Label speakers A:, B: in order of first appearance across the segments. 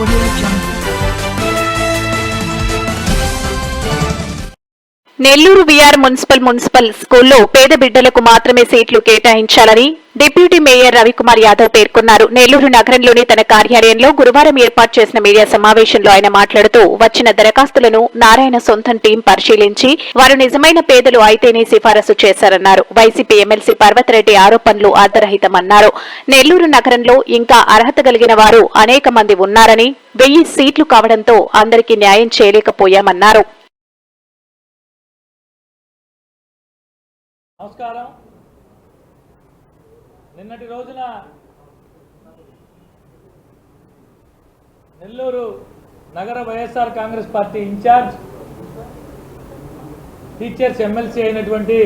A: 我也飘
B: Nellore VR municipal municipal స్కూల్లో పేద బిడ్డలకు మాత్రమే సీట్లు కేటాయించాలని డిప్యూటీ మేయర్ రవికుమార్ యాదవ్ పేర్కొన్నారు. నెల్లూరు నగరంలోని తన కార్యాలయంలో గురువారం ఏర్పాటు చేసిన మీడియా సమావేశంలో ఆయన మాట్లాడుతూ వచ్చిన దరఖాస్తులను నారాయణ సొంతం టీం పరిశీలించి వారు నిజమైన పేదలు అయితేనే సిఫారసు చేశారన్నారు. వైసీపీ ఎమ్మెల్సీ పర్వతరెడ్డి ఆరోపణలు ఆధారహితమన్నారు నెల్లూరు నగరంలో ఇంకా అర్హత కలిగిన వారు అనేక మంది ఉన్నారని వెయ్యి సీట్లు కావడంతో అందరికీ న్యాయం చేయలేకపోయామన్నారు.
C: నమస్కారం. నిన్నటి రోజున నెల్లూరు నగర YSR Congress party incharge teachers MLC అయినటువంటి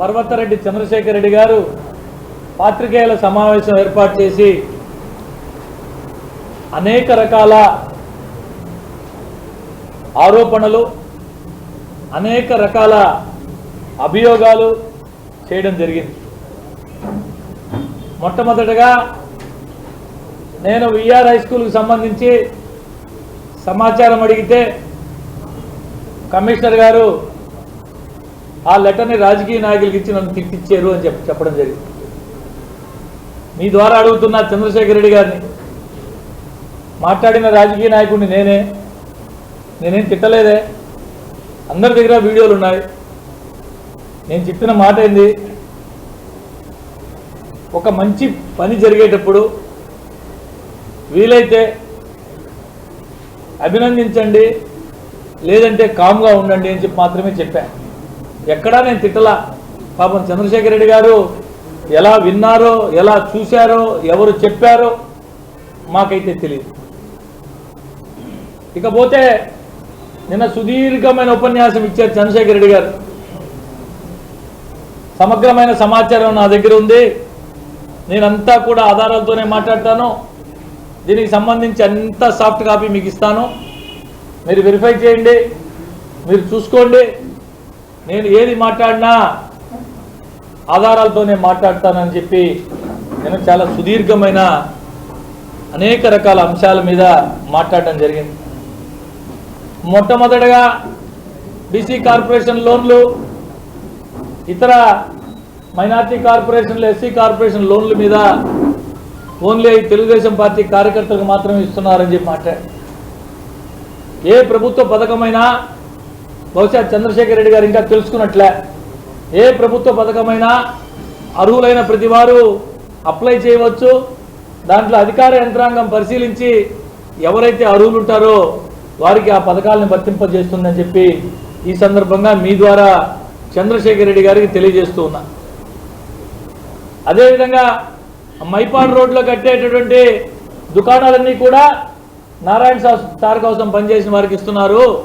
C: పర్వతరెడ్డి చంద్రశేఖర్ రెడ్డి గారు పాత్రికేయుల సమావేశం ఏర్పాటు చేసి అనేక రకాల ఆరోపణలు అనేక రకాల అభియోగాలు చేయడం జరిగింది. మొట్టమొదటగా నేను విఆర్ హై స్కూల్కి సంబంధించి సమాచారం అడిగితే కమిషనర్ గారు ఆ లెటర్ని రాజకీయ నాయకులకి ఇచ్చి నన్ను తిట్టిచ్చారు అని చెప్పి చెప్పడం జరిగింది. మీ ద్వారా అడుగుతున్న చంద్రశేఖర్ రెడ్డి గారిని మాట్లాడిన రాజకీయ నాయకుడిని నేనే నేనేం తిట్టలేదే. అందరి దగ్గర వీడియోలు ఉన్నాయి. నేను చెప్పిన మాట ఏంది? ఒక మంచి పని జరిగేటప్పుడు వీలైతే అభినందించండి లేదంటే కామ్గా ఉండండి అని చెప్పి మాత్రమే చెప్పాను ఎక్కడా నేను తిట్టలా. పాపం చంద్రశేఖర్ రెడ్డి గారు ఎలా విన్నారో ఎలా చూశారో ఎవరు చెప్పారో మాకైతే తెలియదు. ఇకపోతే నిన్న సుదీర్ఘమైన ఉపన్యాసం ఇచ్చారు చంద్రశేఖర్ రెడ్డి గారు. సమగ్రమైన సమాచారం నా దగ్గర ఉంది. నేనంతా కూడా ఆధారాలతోనే మాట్లాడతాను. దీనికి సంబంధించి అంత సాఫ్ట్ కాపీ మీకు ఇస్తాను. మీరు వెరిఫై చేయండి. మీరు చూసుకోండి. నేను ఏది మాట్లాడినా ఆధారాలతోనే మాట్లాడతానని చెప్పి నేను చాలా సుదీర్ఘమైన అనేక రకాల అంశాల మీద మాట్లాడడం జరిగింది. మొట్టమొదటగా బీసీ కార్పొరేషన్ లోన్లు ఇతర మైనార్టీ కార్పొరేషన్లు ఎస్సీ కార్పొరేషన్ లోన్ల మీద ఓన్లీ తెలుగుదేశం పార్టీ కార్యకర్తలకు మాత్రమే ఇస్తున్నారని చెప్పి మాట్లాడు ఏ ప్రభుత్వ పథకమైనా బహుశా చంద్రశేఖర్ రెడ్డి గారు ఇంకా తెలుసుకున్నట్లే ఏ ప్రభుత్వ పథకమైనా అర్హులైన ప్రతి వారు అప్లై చేయవచ్చు. దాంట్లో అధికార యంత్రాంగం పరిశీలించి ఎవరైతే అర్హులు ఉంటారో వారికి ఆ పథకాలను వర్తింపజేస్తుందని చెప్పి ఈ సందర్భంగా మీ ద్వారా చంద్రశేఖర్ రెడ్డి గారికి తెలియజేస్తూ ఉన్నా. అదేవిధంగా మైపాడు రోడ్లో కట్టేటటువంటి దుకాణాలన్నీ కూడా నారాయణ సా- సార్ కోసం పనిచేసిన వారికి ఇస్తున్నారు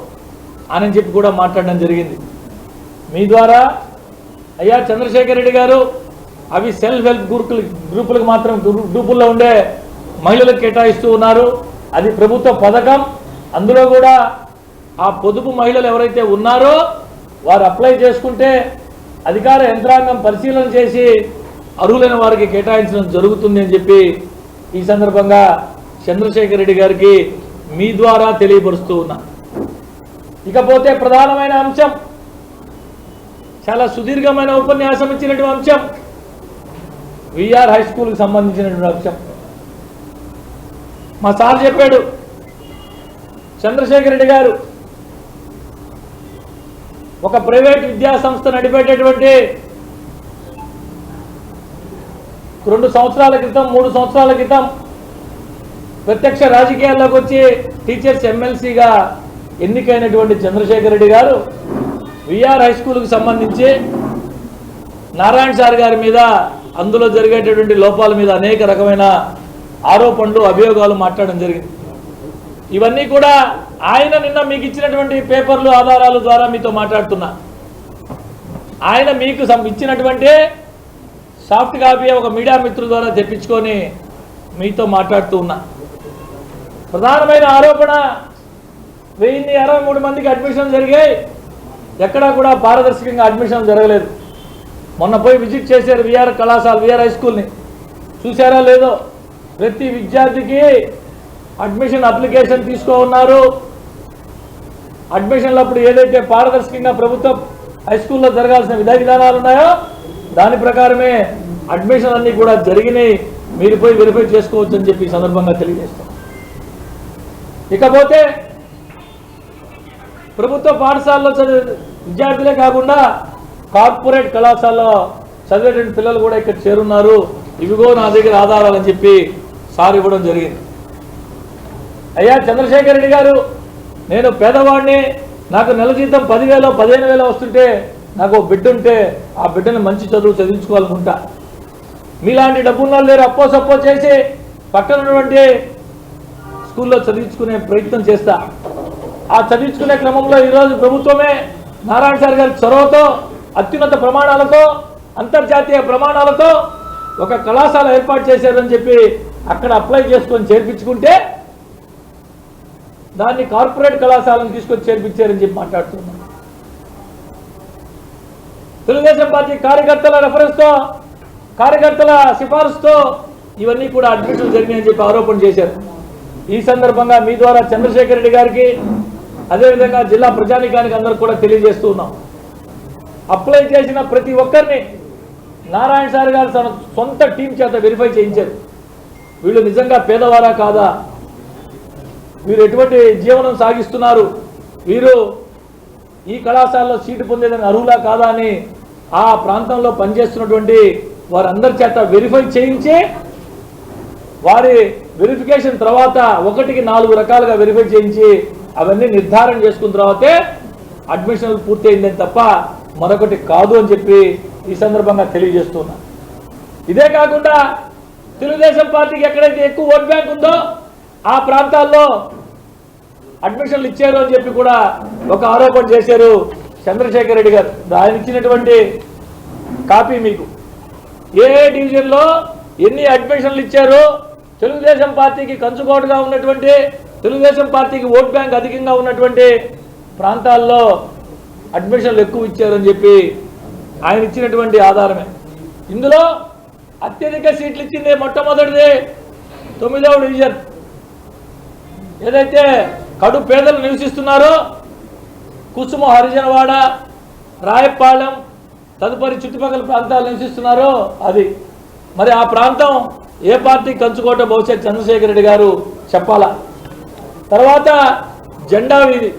C: అని చెప్పి కూడా మాట్లాడడం జరిగింది. మీ ద్వారా అయ్యా చంద్రశేఖర్ రెడ్డి గారు అవి సెల్ఫ్ హెల్ప్ గ్రూపులు గ్రూపులకు మాత్రం గ్రూపుల్లో ఉండే మహిళలకు కేటాయిస్తూ ఉన్నారు. అది ప్రభుత్వ పథకం. అందులో కూడా ఆ పొదుపు మహిళలు ఎవరైతే ఉన్నారో వారు అప్లై చేసుకుంటే అధికార యంత్రాంగం పరిశీలన చేసి అర్హులైన వారికి కేటాయించడం జరుగుతుంది అని చెప్పి ఈ సందర్భంగా చంద్రశేఖర్ రెడ్డి గారికి మీ ద్వారా తెలియపరుస్తూ ఉన్నా. ఇకపోతే ప్రధానమైన అంశం చాలా సుదీర్ఘమైన ఉపన్యాసం ఇచ్చినటువంటి అంశం విఆర్ హై స్కూల్కి సంబంధించినటువంటి అంశం. మా సార్ చెప్పాడు చంద్రశేఖర్ రెడ్డి గారు ఒక ప్రైవేట్ విద్యా సంస్థ నడిపేటటువంటి రెండు సంవత్సరాల క్రితం మూడు సంవత్సరాల క్రితం ప్రత్యక్ష రాజకీయాల్లోకి వచ్చి టీచర్స్ ఎమ్మెల్సీగా ఎన్నికైనటువంటి చంద్రశేఖర్ రెడ్డి గారు విఆర్ హై స్కూల్కి సంబంధించి నారాయణ సార్ గారి మీద అందులో జరిగేటటువంటి లోపాల మీద అనేక రకమైన ఆరోపణలు అభియోగాలు మాట్లాడడం జరిగింది. ఇవన్నీ కూడా ఆయన నిన్న మీకు ఇచ్చినటువంటి పేపర్లు ఆధారాల ద్వారా మీతో మాట్లాడుతున్నా. ఆయన మీకు ఇచ్చినటువంటి సాఫ్ట్ కాపీ ఒక మీడియా మిత్రుల ద్వారా తెప్పించుకొని మీతో మాట్లాడుతూ ఉన్నా. ప్రధానమైన ఆరోపణ వెయ్యి అరవై మూడు మందికి అడ్మిషన్ జరిగాయి. ఎక్కడా కూడా పారదర్శకంగా అడ్మిషన్ జరగలేదు. మొన్న పోయి విజిట్ చేశారు విఆర్ కళాశాల విఆర్ హై స్కూల్ని. చూసారా లేదో? ప్రతి విద్యార్థికి అడ్మిషన్ అప్లికేషన్ తీసుకో ఉన్నారు. అడ్మిషన్లు అప్పుడు ఏదైతే పారదర్శకంగా ప్రభుత్వం హై స్కూల్లో జరగాల్సిన విధా విధానాలు ఉన్నాయో దాని ప్రకారమే అడ్మిషన్ అన్ని కూడా జరిగినాయి. మీరు పోయి వెరిఫై చేసుకోవచ్చు అని చెప్పి సందర్భంగా తెలియజేస్తాం. ఇకపోతే ప్రభుత్వ పాఠశాలలో చదివే విద్యార్థులే కాకుండా కార్పొరేట్ కళాశాలలో చదివేటువంటి పిల్లలు కూడా ఇక్కడ చేరున్నారు. ఇవిగో నా దగ్గర ఆధారాలని చెప్పి సార్ ఇవ్వడం జరిగింది. అయ్యా చంద్రశేఖర్ రెడ్డి గారు నేను పేదవాడిని నాకు నెల జీతం పదివేలు పదిహేను వేలు వస్తుంటే నాకు బిడ్డ ఉంటే ఆ బిడ్డను మంచి చదువు చదివించుకోవాలనుకుంటా. మీలాంటి డబ్బున్న లేరు అప్పో సప్పో చేసి పక్కన ఉన్నటువంటి స్కూల్లో చదివించుకునే ప్రయత్నం చేస్తా. ఆ చదివించుకునే క్రమంలో ఈరోజు ప్రభుత్వమే నారాయణ సార్ గారి చొరవతో అత్యున్నత ప్రమాణాలతో అంతర్జాతీయ ప్రమాణాలతో ఒక కళాశాల ఏర్పాటు చేశారని చెప్పి అక్కడ అప్లై చేసుకొని చేర్పించుకుంటే దాన్ని కార్పొరేట్ కళాశాలను తీసుకొచ్చి చేర్పించారని చెప్పి మాట్లాడుతున్నాం. తెలుగుదేశం పార్టీ కార్యకర్తల రెఫరెన్స్తో కార్యకర్తల సిఫార్సుతో ఇవన్నీ కూడా అడ్మిషన్లు జరిగినాయని చెప్పి ఆరోపణ చేశారు. ఈ సందర్భంగా మీ ద్వారా చంద్రశేఖర్ రెడ్డి గారికి అదేవిధంగా జిల్లా ప్రజానికానికి అందరికి కూడా తెలియజేస్తూ ఉన్నాం. అప్లై చేసిన ప్రతి ఒక్కరిని నారాయణ సార్ గారు తన సొంత టీం చేత వెరిఫై చేయించారు. వీళ్ళు నిజంగా పేదవారా కాదా? వీరు ఎటువంటి జీవనం సాగిస్తున్నారు? వీరు ఈ కళాశాలలో సీటు పొందేదని అర్హులా కాదా అని ఆ ప్రాంతంలో పనిచేస్తున్నటువంటి వారందరి చేత వెరిఫై చేయించి వారి వెరిఫికేషన్ తర్వాత ఒకటికి నాలుగు రకాలుగా వెరిఫై చేయించి అవన్నీ నిర్ధారణ చేసుకున్న తర్వాతే అడ్మిషన్లు పూర్తయిందని తప్ప మరొకటి కాదు అని చెప్పి ఈ సందర్భంగా తెలియజేస్తున్నా. ఇదే కాకుండా తెలుగుదేశం పార్టీకి ఎక్కడైతే ఎక్కువ ఓట్ బ్యాంక్ ఉందో ఆ ప్రాంతాల్లో అడ్మిషన్లు ఇచ్చారు అని చెప్పి కూడా ఒక ఆరోపణ చేశారు చంద్రశేఖర్ రెడ్డి గారు. ఆయన ఇచ్చినటువంటి కాపీ మీకు. ఏ ఏ డివిజన్లో ఎన్ని అడ్మిషన్లు ఇచ్చారు తెలుగుదేశం పార్టీకి కంచుకోటగా ఉన్నటువంటి తెలుగుదేశం పార్టీకి ఓట్ బ్యాంక్ అధికంగా ఉన్నటువంటి ప్రాంతాల్లో అడ్మిషన్లు ఎక్కువ ఇచ్చారని చెప్పి ఆయన ఇచ్చినటువంటి ఆధారమే. ఇందులో అత్యధిక సీట్లు ఇచ్చింది మొట్టమొదటిది తొమ్మిదవ డివిజన్. ఏదైతే కడు పేదలు నివసిస్తున్నారో కుసుమ హరిజనవాడ రాయపాలెం తదుపరి చుట్టుపక్కల ప్రాంతాలు నివసిస్తున్నారో అది. మరి ఆ ప్రాంతం ఏ పార్టీ కంచుకోట బహుశా చంద్రశేఖర్ రెడ్డి గారు చెప్పాలా? తర్వాత జెండా వీధి.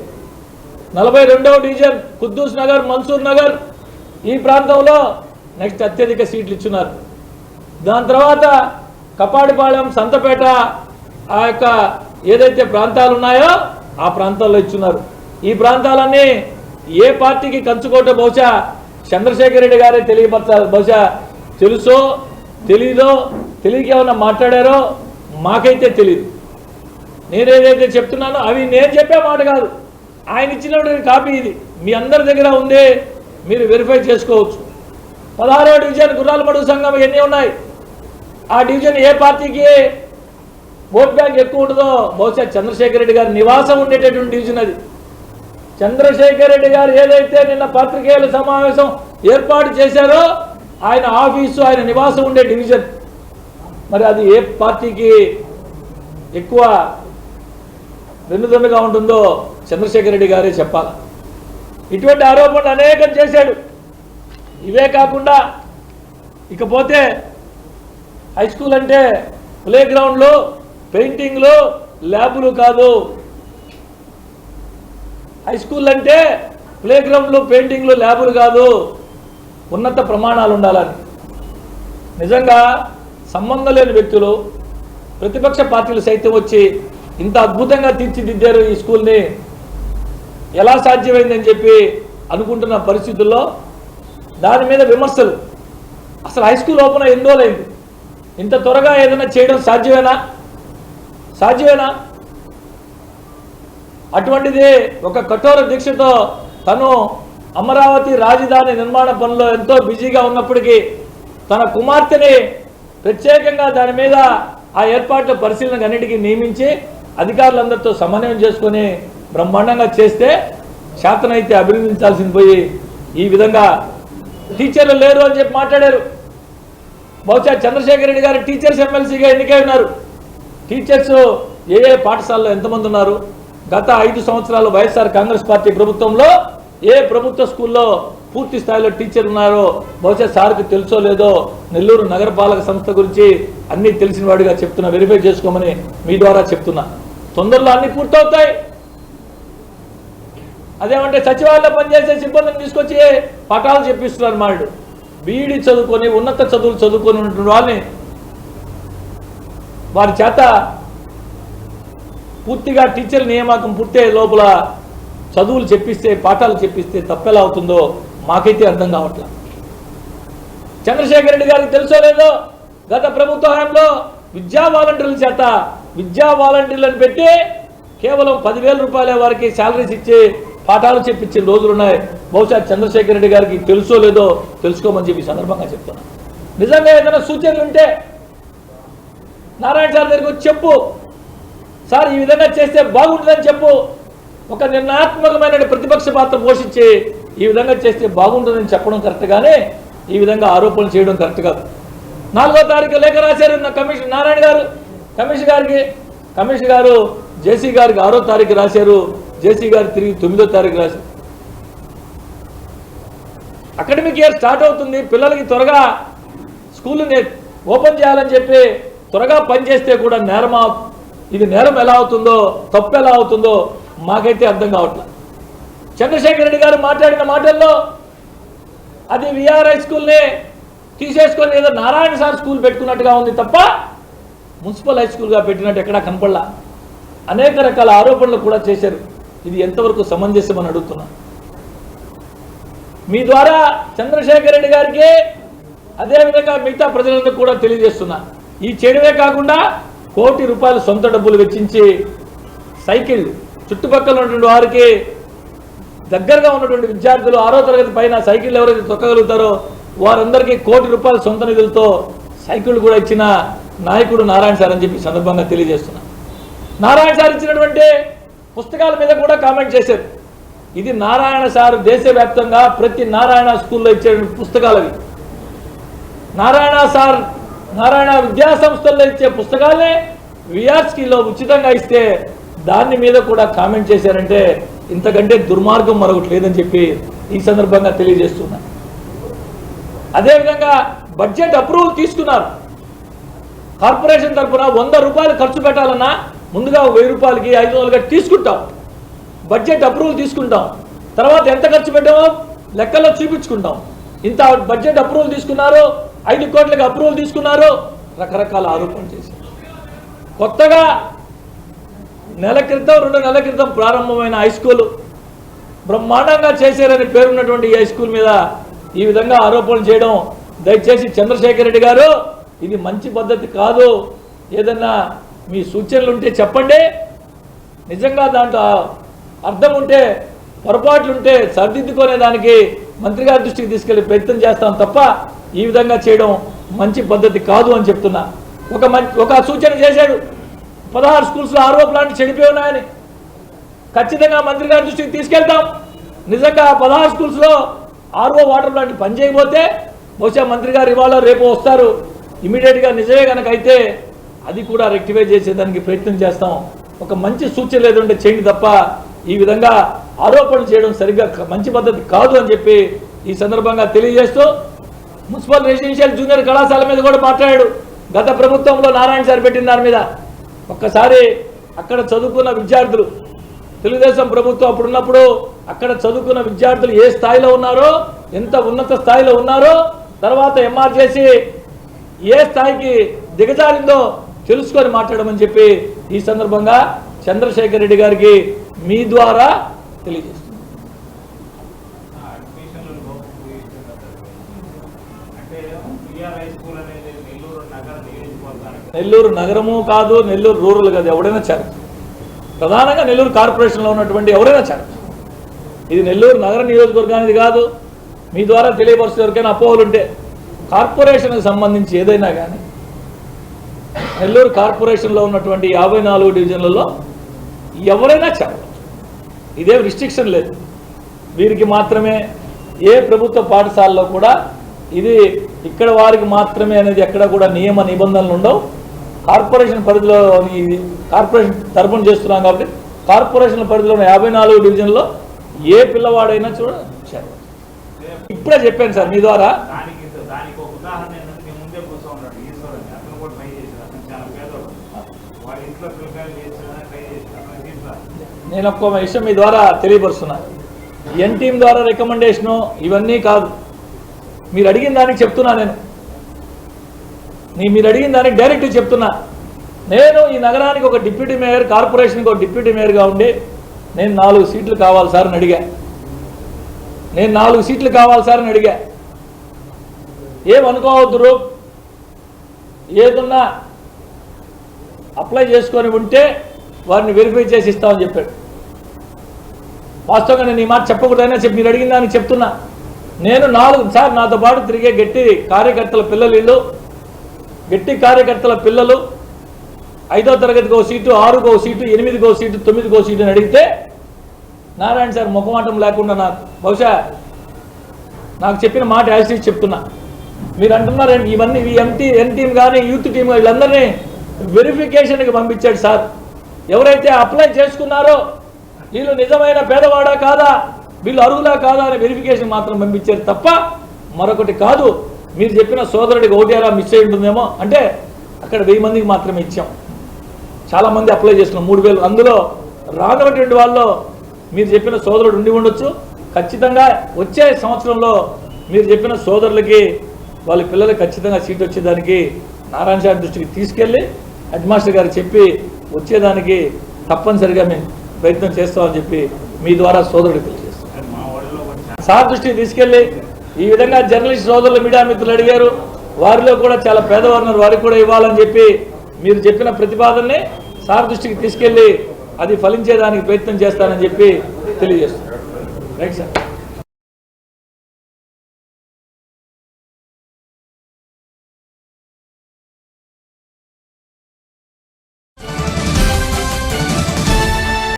C: నలభై రెండవ డివిజన్ కుద్దూస్ నగర్ మన్సూర్ నగర్ ఈ ప్రాంతంలో నెక్స్ట్ అత్యధిక సీట్లు ఇచ్చున్నారు. దాని తర్వాత కపాడిపాళెం సంతపేట ఆ యొక్క ఏదైతే ప్రాంతాలు ఉన్నాయో ఆ ప్రాంతాల్లో ఇచ్చున్నారు. ఈ ప్రాంతాలన్నీ ఏ పార్టీకి కంచుకోవటం బహుశా చంద్రశేఖర్ రెడ్డి గారే తెలియపరచాలి బహుశా తెలుసో తెలీదో తెలియక ఏమన్నా మాట్లాడారో మాకైతే తెలియదు నేనేదైతే చెప్తున్నానో అవి నేను చెప్పే మాట కాదు. ఆయన ఇచ్చినటువంటి కాపీ ఇది. మీ అందరి దగ్గర ఉంది మీరు వెరిఫై చేసుకోవచ్చు. పదహారో డివిజన్ గుర్రాల మడుగు సంఘం ఎన్ని ఉన్నాయి? ఆ డివిజన్ ఏ పార్టీకి ఓట్ బ్యాంక్ ఎక్కువ ఉంటుందో? బహుశా చంద్రశేఖర్ రెడ్డి గారి నివాసం ఉండేటటువంటి డివిజన్ అది. చంద్రశేఖర్ రెడ్డి గారు ఏదైతే నిన్న పత్రికేయుల సమావేశం ఏర్పాటు చేశారో ఆయన ఆఫీసు ఆయన నివాసం ఉండే డివిజన్. మరి అది ఏ పార్టీకి ఎక్కువ వెన్నుదన్నుగా ఉంటుందో చంద్రశేఖర్ రెడ్డి గారే చెప్పాలి. ఇటువంటి ఆరోపణలు అనేకం చేశాడు. ఇవే కాకుండా ఇకపోతే హై స్కూల్ అంటే ప్లే గ్రౌండ్లో పెయింటింగ్లు ల్యాబులు కాదు. హై స్కూల్ అంటే ప్లే గ్రౌండ్లు పెయింటింగ్లు ల్యాబులు కాదు. ఉన్నత ప్రమాణాలు ఉండాలని. నిజంగా సంబంధం లేని వ్యక్తులు ప్రతిపక్ష పార్టీలు సైతం వచ్చి ఇంత అద్భుతంగా తీర్చిదిద్దారు ఈ స్కూల్ని. ఎలా సాధ్యమైందని చెప్పి అనుకుంటున్న పరిస్థితుల్లో దాని మీద విమర్శలు. అసలు హై స్కూల్ ఓపెన్ ఎన్ని రోజులైంది? ఇంత త్వరగా ఏదైనా చేయడం సాధ్యమేనా? సాధ్యమేనా? అటువంటిది ఒక కఠోర దీక్షతో తను అమరావతి రాజధాని నిర్మాణ పనిలో ఎంతో బిజీగా ఉన్నప్పటికీ తన కుమార్తెని ప్రత్యేకంగా దాని మీద ఆ ఏర్పాట్ల పరిశీలనకు అన్నిటికీ నియమించి అధికారులందరితో సమన్వయం చేసుకొని బ్రహ్మాండంగా చేస్తే శాతనైతే అభినందించాల్సింది పోయి ఈ విధంగా టీచర్లు లేరు అని చెప్పి మాట్లాడారు. బహుశా చంద్రశేఖర్ రెడ్డి గారు టీచర్స్ ఎమ్మెల్సీగా ఎన్నికై ఉన్నారు. టీచర్స్ ఏ ఏ పాఠశాలలో ఎంతమంది ఉన్నారు? గత ఐదు సంవత్సరాలు వైఎస్ఆర్ కాంగ్రెస్ పార్టీ ప్రభుత్వంలో ఏ ప్రభుత్వ స్కూల్లో పూర్తి స్థాయిలో టీచర్లు ఉన్నారో బహుశా సార్కి తెలుసో లేదో నెల్లూరు నగరపాలక సంస్థ గురించి అన్నీ తెలిసిన వాడిగా చెప్తున్నా వెరిఫై చేసుకోమని మీ ద్వారా చెప్తున్నా. తొందరలో అన్ని పూర్తవుతాయి. అదేమంటే సచివాలయంలో పనిచేసే సిబ్బందిని తీసుకొచ్చి పటాలు చెప్పిస్తున్నారు మాళ్ళు. బీఈడి చదువుకొని ఉన్నత చదువులు చదువుకొని ఉంటున్న వాళ్ళని వారి చేత పూర్తిగా టీచర్ నియామకం పూర్తయ్యే లోపల చదువులు చెప్పిస్తే పాఠాలు చెప్పిస్తే తప్పెలా అవుతుందో మాకైతే అర్థం కావట్లా. చంద్రశేఖర్ రెడ్డి గారికి తెలుసో లేదో గత ప్రభుత్వ హయాంలో విద్యా వాలంటీర్ల చేత విద్యా వాలంటీర్లను పెట్టి కేవలం పదివేల రూపాయల వారికి శాలరీస్ ఇచ్చి పాఠాలు చెప్పించిన రోజులు ఉన్నాయి. బహుశా చంద్రశేఖర్ రెడ్డి గారికి తెలుసో లేదో తెలుసుకోమని చెప్పి సందర్భంగా చెప్తున్నాను నిజంగా ఏదైనా సూచనలు ఉంటే నారాయణ సార్ దగ్గరికి వచ్చి చెప్పు. సార్ ఈ విధంగా చేస్తే బాగుంటుందని చెప్పు. ఒక నిర్ణయాత్మకమైన ప్రతిపక్ష పాత్ర పోషించి ఈ విధంగా చేస్తే బాగుంటుందని చెప్పడం కరెక్ట్గానే ఈ విధంగా ఆరోపణలు చేయడం కరెక్ట్ కాదు. నాలుగో తారీఖు లేఖ రాశారు నా కమిషన్ నారాయణ గారు. కమిషన్ గారికి కమిషన్ గారు జేసీ గారికి ఆరో తారీఖు రాశారు. జేసీ గారు తిరిగి తొమ్మిదో తారీఖు రాశారు. అకాడమిక్ ఇయర్ స్టార్ట్ అవుతుంది. పిల్లలకి త్వరగా స్కూల్ ఓపెన్ చేయాలని చెప్పి త్వరగా పనిచేస్తే కూడా నేరమా ఇది నేరం ఎలా అవుతుందో తప్పు ఎలా అవుతుందో మాకైతే అర్థం కావట్లేదు. చంద్రశేఖర్ రెడ్డి గారు మాట్లాడిన మాటల్లో అది విఆర్ఐ స్కూల్ని తీసేసుకొని ఏదో నారాయణ సార్ స్కూల్ పెట్టుకున్నట్టుగా ఉంది తప్ప మున్సిపల్ హై స్కూల్గా పెట్టినట్టు ఎక్కడా కనపడలా. అనేక రకాల ఆరోపణలు కూడా చేశారు. ఇది ఎంతవరకు సమంజసమని అడుగుతున్నా. మీ ద్వారా చంద్రశేఖర్ రెడ్డి గారికి అదేవిధంగా మిగతా ప్రజలందరూ కూడా తెలియజేస్తున్నా. ఈ చెడువే కాకుండా కోటి రూపాయలు సొంత డబ్బులు వెచ్చించి సైకిల్ చుట్టుపక్కల ఉన్నటువంటి వారికి దగ్గరగా ఉన్నటువంటి విద్యార్థులు ఆరో తరగతి పైన సైకిల్ ఎవరైతే తొక్కగలుగుతారో వారందరికీ కోటి రూపాయల సొంత నిధులతో సైకిళ్ళు కూడా ఇచ్చిన నాయకుడు నారాయణ సార్ అని చెప్పి సందర్భంగా తెలియజేస్తున్నా. నారాయణ సార్ ఇచ్చినటువంటి పుస్తకాల మీద కూడా కామెంట్ చేశారు. ఇది నారాయణ సార్ దేశవ్యాప్తంగా ప్రతి నారాయణ స్కూల్లో ఇచ్చే పుస్తకాలు అవి. నారాయణ సార్ నారాయణ విద్యా సంస్థల్లో ఇచ్చే పుస్తకాలనే విఆర్స్కిలో ఉచితంగా ఇస్తే దాని మీద కూడా కామెంట్ చేశారంటే ఇంతకంటే దుర్మార్గం మరొకటి లేదని చెప్పి ఈ సందర్భంగా తెలియజేస్తున్నా. అదేవిధంగా బడ్జెట్ అప్రూవల్ తీసుకున్నారు. కార్పొరేషన్ తరఫున వంద రూపాయలు ఖర్చు పెట్టాలన్నా ముందుగా వెయ్యి రూపాయలకి ఐదు వందలుగా తీసుకుంటాం. బడ్జెట్ అప్రూవల్ తీసుకుంటాం. తర్వాత ఎంత ఖర్చు పెట్టామో లెక్కల్లో చూపించుకుంటాం. ఇంత బడ్జెట్ అప్రూవల్ తీసుకున్నారు ఐదు కోట్లకు అప్రూవల్ తీసుకున్నారు రకరకాల ఆరోపణలు చేశారు. కొత్తగా నెల క్రితం రెండు నెలల క్రితం ప్రారంభమైన హై స్కూల్ బ్రహ్మాండంగా చేశారని పేరున్నటువంటి ఈ హై స్కూల్ మీద ఈ విధంగా ఆరోపణలు చేయడం దయచేసి చంద్రశేఖర్ రెడ్డి గారు ఇది మంచి పద్ధతి కాదు. ఏదన్నా మీ సూచనలు ఉంటే చెప్పండి. నిజంగా దాంట్లో అర్థం ఉంటే పొరపాట్లుంటే సరిదిద్దుకునే దానికి మంత్రి గారి దృష్టికి తీసుకెళ్ళి ప్రయత్నం చేస్తాం తప్ప ఈ విధంగా చేయడం మంచి పద్ధతి కాదు అని చెప్తున్నా. ఒక మంచి ఒక సూచన చేశాడు. పదహారు స్కూల్స్లో ఆర్ఓ ప్లాంట్ చెడిపోయి ఉన్నాయని. ఖచ్చితంగా మంత్రి గారి దృష్టికి తీసుకెళ్తాం. నిజంగా పదహారు స్కూల్స్లో ఆర్ఓ వాటర్ ప్లాంట్ పనిచేయకపోతే బహుశా మంత్రి గారు ఇవాళ రేపు వస్తారు. ఇమీడియట్గా నిజమే కనుక అయితే అది కూడా రెక్టిఫై చేసేదానికి ప్రయత్నం చేస్తాం. ఒక మంచి సూచన లేదంటే చేయండి తప్ప ఈ విధంగా ఆరోపణలు చేయడం సరిగ్గా మంచి పద్ధతి కాదు అని చెప్పి ఈ సందర్భంగా తెలియజేస్తూ మున్సిపల్ రెసిడెన్షియల్ జూనియర్ కళాశాల మీద కూడా మాట్లాడాడు. గత ప్రభుత్వంలో నారాయణ సార్ పెట్టిన దాని మీద. ఒక్కసారి అక్కడ చదువుకున్న విద్యార్థులు తెలుగుదేశం ప్రభుత్వం అప్పుడున్నప్పుడు అక్కడ చదువుకున్న విద్యార్థులు ఏ స్థాయిలో ఉన్నారో ఎంత ఉన్నత స్థాయిలో ఉన్నారో తర్వాత ఎంఆర్ చేసి ఏ స్థాయికి దిగజారిందో తెలుసుకొని మాట్లాడమని చెప్పి ఈ సందర్భంగా చంద్రశేఖర్ రెడ్డి గారికి మీ ద్వారా తెలియజేస్తాను
A: అడ్మిషన్లు అంటే పిఆర్ హై స్కూల్ అనేది నెల్లూరు నగర నియోజకవర్గానికి
C: నెల్లూరు నగరము కాదు నెల్లూరు రూరల్ కాదు ఎవడైనా చేరచ్చు ప్రధానంగా నెల్లూరు కార్పొరేషన్లో ఉన్నటువంటి ఎవరైనా చేరచ్చు ఇది నెల్లూరు నగర నియోజకవర్గానికి కాదు. మీ ద్వారా తెలియపరుస్తే ఎవరికైనా అపోహలుంటే కార్పొరేషన్కి సంబంధించి ఏదైనా కానీ నెల్లూరు కార్పొరేషన్లో ఉన్నటువంటి యాభై నాలుగు డివిజన్లలో ఎవరైనా చేరవచ్చు ఇదేం రిస్ట్రిక్షన్ లేదు. వీరికి మాత్రమే ఏ ప్రభుత్వ పాఠశాలలో కూడా ఇది ఇక్కడ వారికి మాత్రమే అనేది ఎక్కడ కూడా నియమ నిబంధనలు ఉండవు. కార్పొరేషన్ పరిధిలో ఈ కార్పొరేషన్ తరపున చేస్తున్నాం కాబట్టి కార్పొరేషన్ పరిధిలో ఉన్న యాభై నాలుగు డివిజన్లో ఏ పిల్లవాడైనా చూడ ఇప్పుడే చెప్పాను సార్ మీ ద్వారా.
A: నేను
C: ఒక్క విషయం మీ ద్వారా తెలియపరుస్తున్నా. ఎన్ టీం ద్వారా రికమెండేషను ఇవన్నీ కాదు. మీరు అడిగిన దానికి చెప్తున్నా నేను. నీ మీరు అడిగిన దానికి డైరెక్ట్ చెప్తున్నా. నేను ఈ నగరానికి ఒక డిప్యూటీ మేయర్ కార్పొరేషన్కి ఒక డిప్యూటీ మేయర్గా ఉండి నేను నాలుగు సీట్లు కావాలి సార్ అని అడిగా. నేను నాలుగు సీట్లు కావాలి సార్ అని అడిగా. ఏమనుకోవద్దురు ఏదున్నా అప్లై చేసుకొని ఉంటే వారిని వెరిఫై చేసి ఇస్తామని చెప్పాడు. వాస్తవంగా నేను ఈ మాట చెప్పకూడదైనా చెప్పి మీరు అడిగిన దానికి చెప్తున్నా. నేను నాలుగు సార్ నాతో పాటు తిరిగే గట్టి కార్యకర్తల పిల్లలు వీళ్ళు గట్టి కార్యకర్తల పిల్లలు ఐదో తరగతికి ఒక సీటు ఆరుకో సీటు ఎనిమిదికో సీటు తొమ్మిదికో సీటు అని అడిగితే నారాయణ సార్ ముఖమాటం లేకుండా నాకు బహుశా నాకు చెప్పిన మాట యాసిడ్ చెప్తున్నా. మీరు అంటున్నారు ఇవన్నీ ఈ ఎంటీ ఎన్ టీం కానీ యూత్ టీం వీళ్ళందరినీ వెరిఫికేషన్కి పంపించాడు సార్. ఎవరైతే అప్లై చేసుకున్నారో వీళ్ళు నిజమైన పేదవాడా కాదా? వీళ్ళు అరువులా కాదా అని వెరిఫికేషన్ మాత్రం పంపించారు తప్ప మరొకటి కాదు. మీరు చెప్పిన సోదరుడికి ఒకటి అలా మిస్ అయి ఉంటుందేమో అంటే అక్కడ వెయ్యి మందికి మాత్రమే ఇచ్చాం. చాలా మంది అప్లై చేసుకున్నాం మూడు వేలు. అందులో రానటువంటి వాళ్ళు మీరు చెప్పిన సోదరుడు ఉండి ఉండొచ్చు. ఖచ్చితంగా వచ్చే సంవత్సరంలో మీరు చెప్పిన సోదరులకి వాళ్ళ పిల్లలకి ఖచ్చితంగా సీట్ వచ్చేదానికి నారాయణ సార్ దృష్టికి తీసుకెళ్ళి హెడ్ మాస్టర్ గారు చెప్పి వచ్చేదానికి తప్పనిసరిగా మేము ప్రయత్నం చేస్తామని చెప్పి మీ ద్వారా సోదరుడికి తెలియజేస్తాం. సార్ దృష్టికి తీసుకెళ్ళి ఈ విధంగా జర్నలిస్ట్ సోదరులు మీడియా మిత్రులు అడిగారు. వారిలో కూడా చాలా పేదవారు ఉన్నారు. వారికి కూడా ఇవ్వాలని చెప్పి మీరు చెప్పిన ప్రతిపాదనని సార్ దృష్టికి తీసుకెళ్ళి అది ఫలించేదానికి ప్రయత్నం చేస్తానని చెప్పి తెలియజేస్తున్నాను రైట్ సార్.